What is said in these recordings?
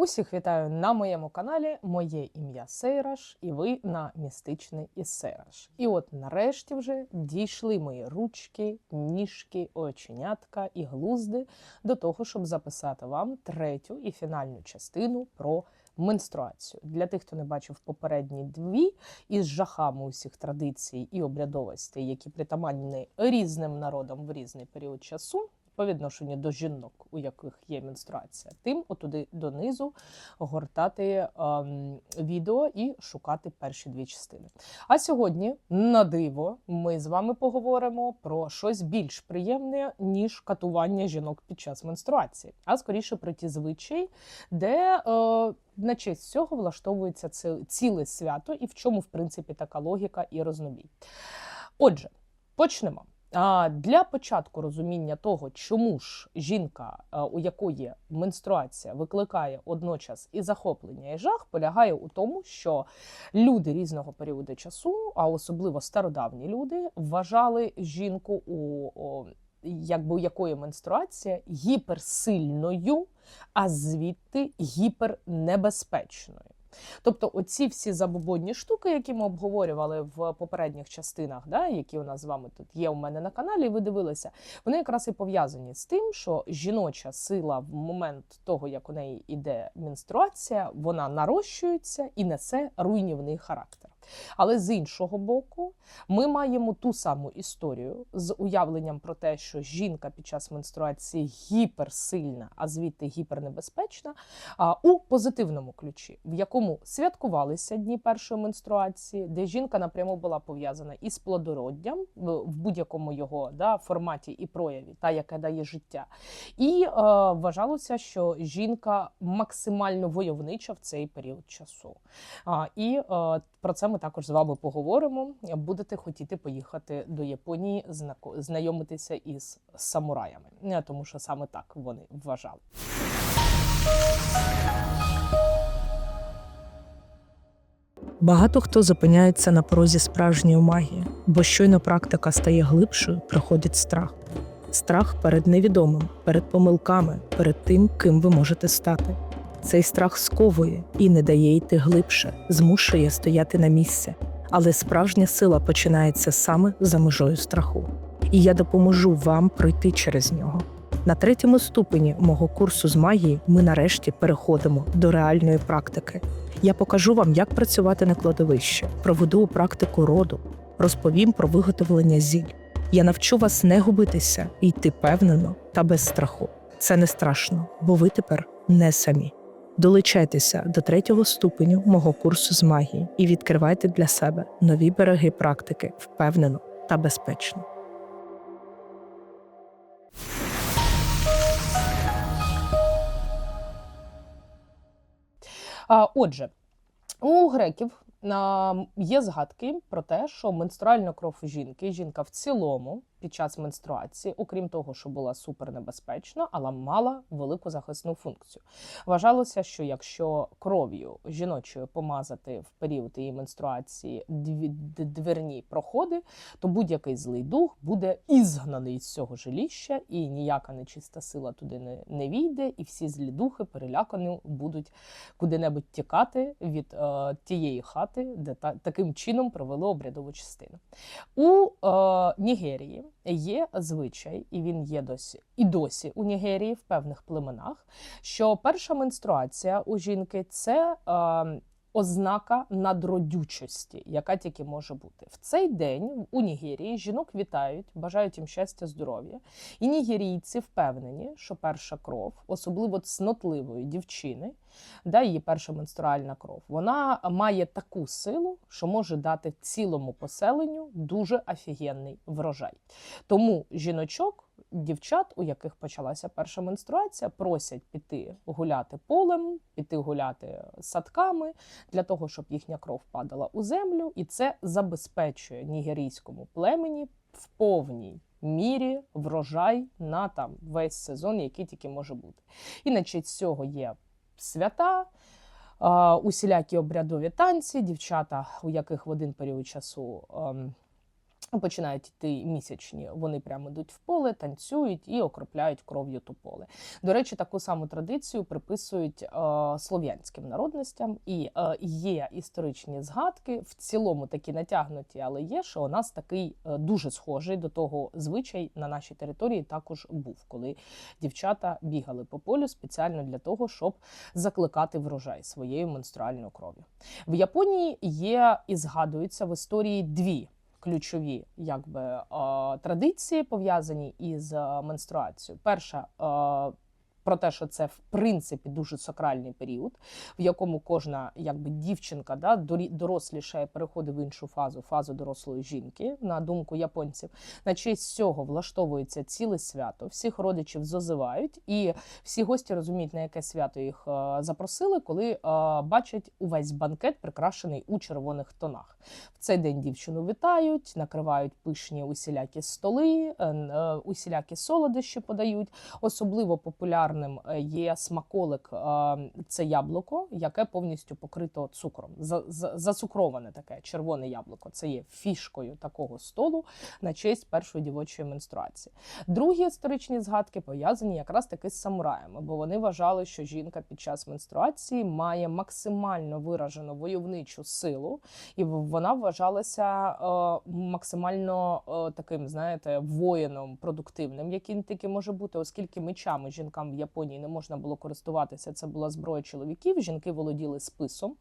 Усіх вітаю на моєму каналі. Моє ім'я Сейраш, і ви на містичний із Сейраш. І от нарешті вже дійшли мої ручки, ніжки, оченятка і глузди до того, щоб записати вам третю і фінальну частину про менструацію. Для тих, хто не бачив попередні дві із жахами усіх традицій і обрядовостей, які притаманні різним народам в різний період часу по відношенню до жінок, у яких є менструація, тим отуди донизу гортати ем, відео і шукати перші дві частини. А сьогодні, на диво, ми з вами поговоримо про щось більш приємне, ніж катування жінок під час менструації, а скоріше про ті звичаї, де е, на честь цього влаштовується це ціле свято, і в чому, в принципі, така логіка і рознобій. Отже, почнемо. Для початку розуміння того, чому ж жінка, е, у якої менструація викликає одночас і захоплення, і жах, полягає у тому, що люди різного періоду часу, а особливо стародавні люди, вважали жінку, у якби у якої менструація гіперсильною, а звідти гіпернебезпечною. Тобто, оці всі забобонні штуки, які ми обговорювали в попередніх частинах, да, які у нас з вами тут є у мене на каналі, ви дивилися, вони якраз і пов'язані з тим, що жіноча сила в момент того, як у неї йде менструація, вона нарощується і несе руйнівний характер. Але з іншого боку, ми маємо ту саму історію з уявленням про те, що жінка під час менструації гіперсильна, а звідти гіпернебезпечна, у позитивному ключі, в якому святкувалися дні першої менструації, де жінка напряму була пов'язана із плодороддям в будь-якому його да, форматі і прояві, та яка дає життя. І е, вважалося, що жінка максимально войовнича в цей період часу. А, і е, про це ми також з вами поговоримо. Будете хотіти поїхати до Японії, знайомитися із самураями, Е, тому що саме так вони вважали. Багато хто зупиняється на порозі справжньої магії, бо щойно практика стає глибшою, приходить страх. Страх перед невідомим, перед помилками, перед тим, ким ви можете стати. Цей страх сковує і не дає йти глибше, змушує стояти на місці. Але справжня сила починається саме за межою страху. І я допоможу вам пройти через нього. На третьому ступені мого курсу з магії ми нарешті переходимо до реальної практики. Я покажу вам, як працювати на кладовищі, проведу практику роду, розповім про виготовлення зіль. Я навчу вас не губитися і йти впевнено та без страху. Це не страшно, бо ви тепер не самі. Долучайтеся до третього ступеню мого курсу з магії і відкривайте для себе нові береги практики впевнено та безпечно. Отже, у греків є згадки про те, що менструальна кров жінки, жінка в цілому під час менструації, окрім того, що була супернебезпечна, але мала велику захисну функцію. Вважалося, що якщо кров'ю жіночою помазати в період її менструації дверні проходи, то будь-який злий дух буде ізгнаний з цього жиліща, і ніяка нечиста сила туди не, не війде, і всі злі духи перелякані будуть куди-небудь тікати від е, тієї хати, де та, таким чином провели обрядову частину. У е, Нігерії є звичай, і він є досі і досі у Нігерії в певних племенах, що перша менструація у жінки це. Ознака надродючості, яка тільки може бути в цей день у Нігерії. Жінок вітають, бажають їм щастя, здоров'я. І нігерійці впевнені, що перша кров, особливо цнотливої дівчини, да, її перша менструальна кров, вона має таку силу, що може дати цілому поселенню дуже офігенний врожай. Тому жіночок, дівчат, у яких почалася перша менструація, просять піти гуляти полем, піти гуляти садками для того, щоб їхня кров падала у землю, і це забезпечує нігерійському племені в повній. Мірі врожай на там весь сезон, який тільки може бути. І на честь цього є свята, усілякі обрядові танці, дівчата, у яких в один період часу ем, Починають йти місячні, вони прямо йдуть в поле, танцюють і окропляють кров'ю ту поле. До речі, таку саму традицію приписують е, слов'янським народностям, і е, є історичні згадки, в цілому такі натягнуті, але є, що у нас такий е, дуже схожий до того звичай на нашій території також був, коли дівчата бігали по полю спеціально для того, щоб закликати врожай своєю менструальною кров'ю. В Японії є і згадуються в історії дві ключові якби, е, традиції пов'язані із е, менструацією. Перша е, про те, що це в принципі дуже сакральний період, в якому кожна якби дівчинка да, дорослішає, переходить в іншу фазу, фазу дорослої жінки, на думку японців. На честь цього влаштовується ціле свято. Всіх родичів зазивають, і всі гості розуміють, на яке свято їх е, запросили, коли е, бачать увесь банкет прикрашений у червоних тонах. В цей день дівчину вітають, накривають пишні усілякі столи, е, усілякі солодощі подають. Особливо популярним е, є смаколик. е, Це яблуко, яке повністю покрито цукром. За- за- Зацукроване таке червоне яблуко. Це є фішкою такого столу на честь першої дівочої менструації. Другі історичні згадки пов'язані якраз таки з самураями, бо вони вважали, що жінка під час менструації має максимально виражену войовничу силу, і вона вважалася е, максимально таким, знаєте, воїном продуктивним, яким тільки може бути, оскільки мечами жінкам в Японії не можна було користуватися. Це була зброя чоловіків. Жінки володіли списом,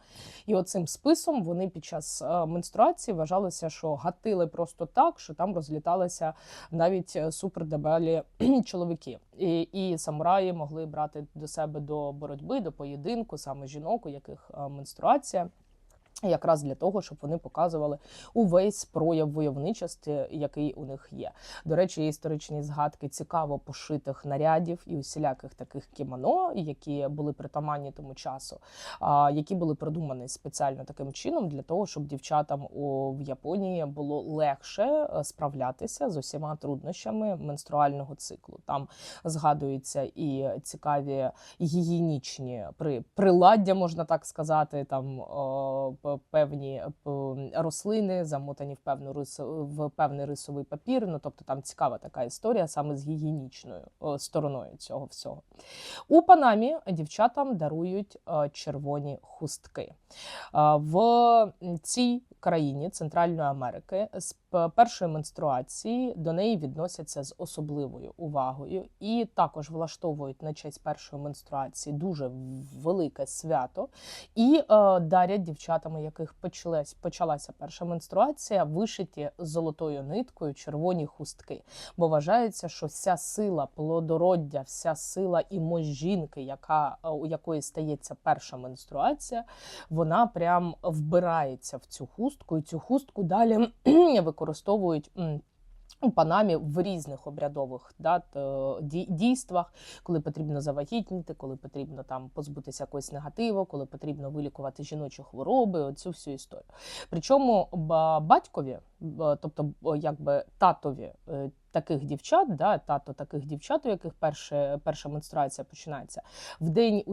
і оцим списом вони під час е, менструації вважалося, що гатили просто так, що там розліталися навіть е, супердебелі чоловіки. І, і самураї могли брати до себе до боротьби, до поєдинку, саме жінок, у яких е, менструація. Якраз для того, щоб вони показували увесь прояв войовничості, який у них є. До речі, є історичні згадки цікаво пошитих нарядів і усіляких таких кімоно, які були притаманні тому часу, а, які були продумані спеціально таким чином для того, щоб дівчатам в Японії було легше е, справлятися з усіма труднощами менструального циклу. Там згадуються і цікаві гігієнічні при приладдя, можна так сказати, там п- певні рослини, замотані в певну рису, в певний рисовий папір. Ну тобто там цікава така історія саме з гігієнічною стороною цього всього. У Панамі дівчатам дарують е, червоні хустки. Е, В цій країні Центральної Америки. З першої менструації до неї відносяться з особливою увагою і також влаштовують на честь першої менструації дуже велике свято. І е, дарять дівчатам, у яких почалась, почалася перша менструація, вишиті золотою ниткою червоні хустки. Бо вважається, що вся сила плодороддя, вся сила і жінки, яка е, у якої стається перша менструація, вона прям вбирається в цю хустку, і цю хустку далі використовують. У Панамі в різних обрядових да, дійствах, коли потрібно завагітніти, коли потрібно там позбутися якогось негативу, коли потрібно вилікувати жіночі хвороби, оцю всю історію. Причому батькові, тобто якби татові е, таких дівчат, да, тато таких дівчат, у яких перше, перша менструація починається, в день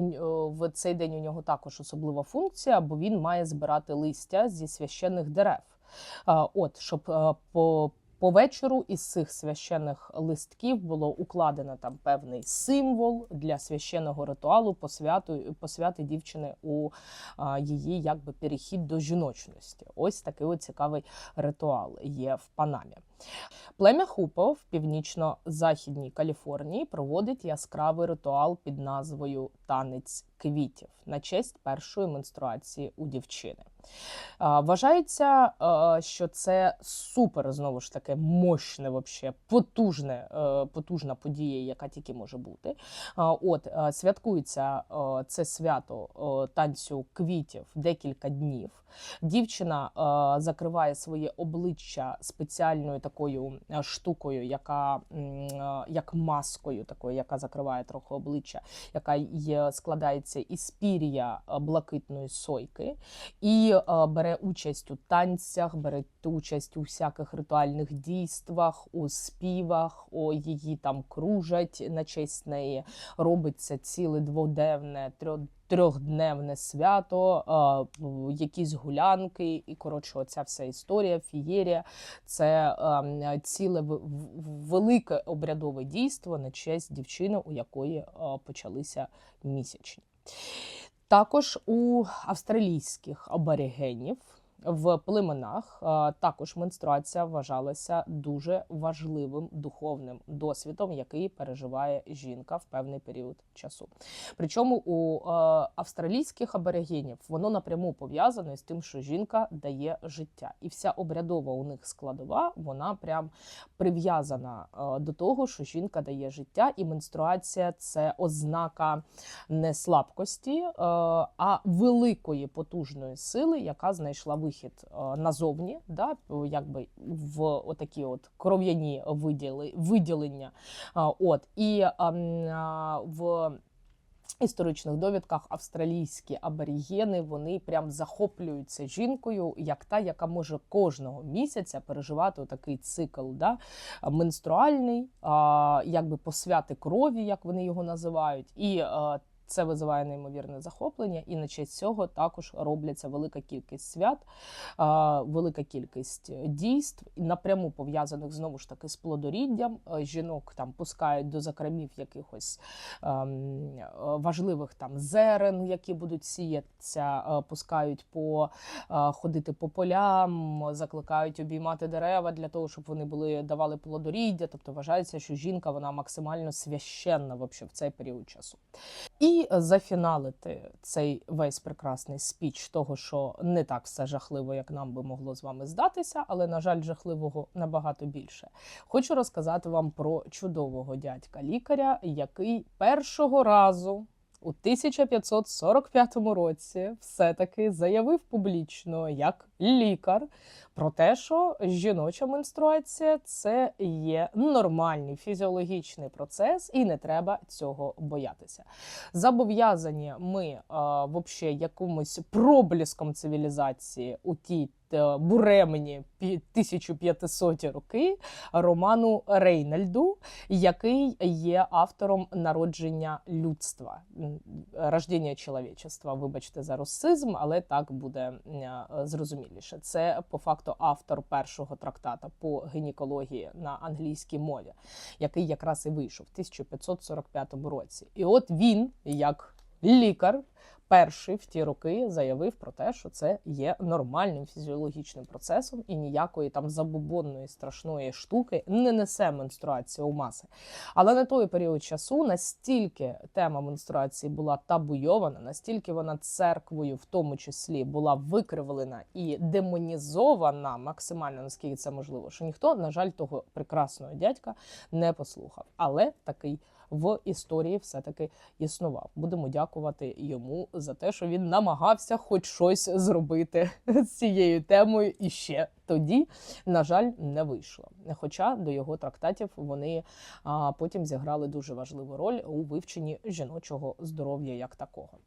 в цей день у нього також особлива функція, бо він має збирати листя зі священних дерев. От, щоб е, по по вечору із цих священних листків було укладено там певний символ для священного ритуалу посвяту, посвяти дівчини у а, її якби перехід до жіночності. Ось такий цікавий ритуал є в Панамі. Плем'я Хупо в північно-західній Каліфорнії проводить яскравий ритуал під назвою Танець квітів на честь першої менструації у дівчини. Вважається, що це супер знову ж таки мощне, вообще, потужне, е, потужна подія, яка тільки може бути. От е, святкується е, це свято танцю квітів декілька днів. Дівчина закриває своє обличчя спеціальною такою е, штукою, яка е, як маскою, такою, яка закриває трохи обличчя, яка є, складається із пір'я е, блакитної сойки, і бере участь у танцях, бере участь у всяких ритуальних дійствах, у співах, о, її там кружать на честь неї. Робиться ціле дводенне трьох трьохдневне свято, якісь гулянки, і коротше, оця вся історія, фієрія це ціле велике обрядове дійство на честь дівчини, у якої почалися місячні. Також у австралійських аборигенів в племенах також менструація вважалася дуже важливим духовним досвідом, який переживає жінка в певний період часу. Причому у австралійських аборигенів воно напряму пов'язане з тим, що жінка дає життя, і вся обрядова у них складова, вона прям прив'язана до того, що жінка дає життя, і менструація це ознака не слабкості, а великої потужної сили, яка знайшла вихід е, назовні, да, якби в отакі от кров'яні виділення. От і ем, в історичних довідках австралійські аборігени вони прям захоплюються жінкою, як та, яка може кожного місяця переживати такий цикл, да, менструальний, а, якби посвяти крові, як вони його називають, і е, це визиває неймовірне захоплення, і на честь цього також робляться велика кількість свят, велика кількість дійств, напряму пов'язаних знову ж таки з плодоріддям. Е, Жінок там пускають до закромів якихось ем, важливих там зерен, які будуть сіятися, е, пускають по е, ходити по полям, закликають обіймати дерева для того, щоб вони були давали плодоріддя. Тобто вважається, що жінка вона максимально священна в цей період часу. І зафіналити цей весь прекрасний спіч того, що не так все жахливо, як нам би могло з вами здатися, але на жаль, жахливого набагато більше. Хочу розказати вам про чудового дядька лікаря, який першого разу. У 1545 році все-таки заявив публічно як лікар про те, що жіноча менструація це є нормальний фізіологічний процес, і не треба цього боятися. Зобов'язані ми е, вообще якимось пробліском цивілізації у ті е, буремні пі- 1500 роки Роману Рейнальду, який є автором народження людства, рождення чоловічества. Вибачте за русизм, але так буде е, зрозуміліше. Це по факту автор першого трактата по гінекології на англійській мові, який якраз і вийшов в 1545 році. І от він, як лікар, перший в ті роки заявив про те, що це є нормальним фізіологічним процесом, і ніякої там забубонної страшної штуки не несе менструація у маси. Але на той період часу настільки тема менструації була табуйована, настільки вона церквою, в тому числі, була викривлена і демонізована максимально, наскільки це можливо, що ніхто, на жаль, того прекрасного дядька не послухав. Але такий в історії все-таки існував. Будемо дякувати йому за те, що він намагався хоч щось зробити з цією темою і ще тоді, на жаль, не вийшло. Хоча до його трактатів вони потім зіграли дуже важливу роль у вивченні жіночого здоров'я як такого.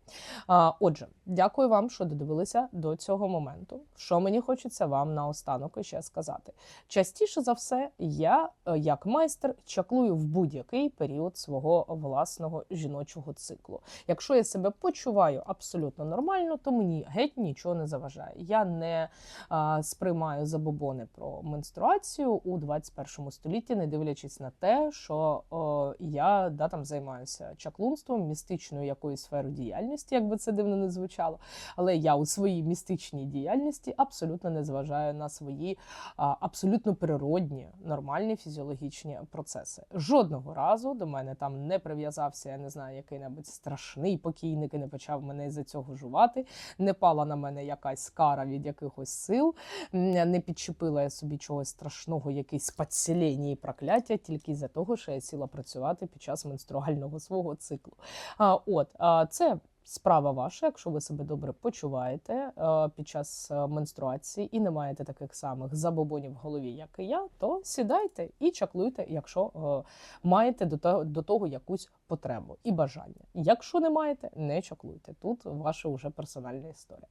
Отже, дякую вам, що додивилися до цього моменту. Що мені хочеться вам наостанок ще сказати. Частіше за все, я, е, як майстер, чаклую в будь-який період свого власного жіночого циклу. Якщо я себе почуваю абсолютно нормально, то мені геть нічого не заважає. Я не а, сприймаю забобони про менструацію у 21 столітті, не дивлячись на те, що о, я да, там займаюся чаклунством, містичною якоюсь сферою діяльності, як би це дивно не звучало. Але я у своїй містичній діяльності абсолютно не зважаю на свої а, абсолютно природні, нормальні фізіологічні процеси. Жодного разу до мене там не прив'язався, я не знаю, який-небудь страшний покійник і не почав мене із-за цього жувати. Не пала на мене якась кара від якихось сил, м, не підчепила я собі чогось страшного, якесь підселення і прокляття, тільки за того, що я сіла працювати під час менструального свого циклу. А, от а, це. Справа ваша, якщо ви себе добре почуваєте під час е, менструації і не маєте таких самих забобонів в голові, як і я, то сідайте і чаклуйте, якщо е, маєте до того якусь потребу і бажання. Якщо не маєте, не чаклуйте. Тут ваша вже персональна історія.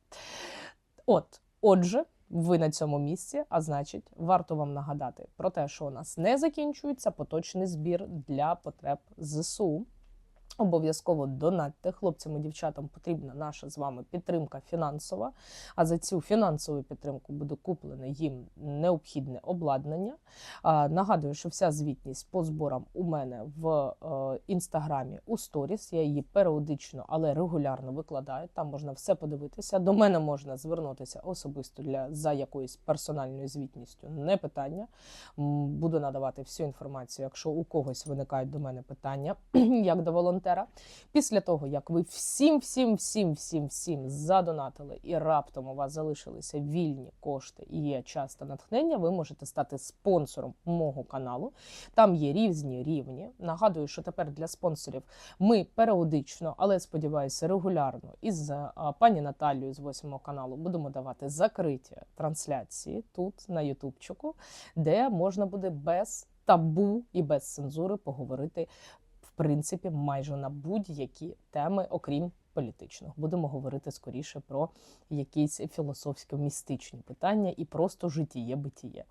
От, отже, ви на цьому місці, а значить, варто вам нагадати про те, що у нас не закінчується поточний збір для потреб ЗСУ. Обов'язково донатьте хлопцям і дівчатам потрібна наша з вами підтримка фінансова. А за цю фінансову підтримку буде куплене їм необхідне обладнання. А, Нагадую, що вся звітність по зборам у мене в е, інстаграмі у сторіс. Я її періодично, але регулярно викладаю. Там можна все подивитися. До мене можна звернутися особисто для за якоюсь персональною звітністю. Не питання. Буду надавати всю інформацію, якщо у когось виникають до мене питання, як до волонтера. Після того, як ви всім, всім, всім, всім, всім задонатили і раптом у вас залишилися вільні кошти і є час та натхнення, ви можете стати спонсором мого каналу. Там є різні рівні. Нагадую, що тепер для спонсорів ми періодично, але сподіваюся, регулярно із пані Наталією з восьмого каналу будемо давати закриті трансляції тут на Ютубчику, де можна буде без табу і без цензури поговорити принципі майже на будь-які теми, окрім політичних. Будемо говорити скоріше про якісь філософсько-містичні питання і просто житіє битіє.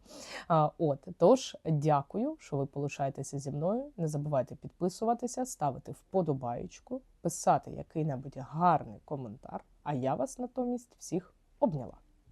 А, от тож дякую, що ви полишаєтеся зі мною. Не забувайте підписуватися, ставити вподобаєчку, писати який-небудь гарний коментар. А я вас натомість всіх обняла.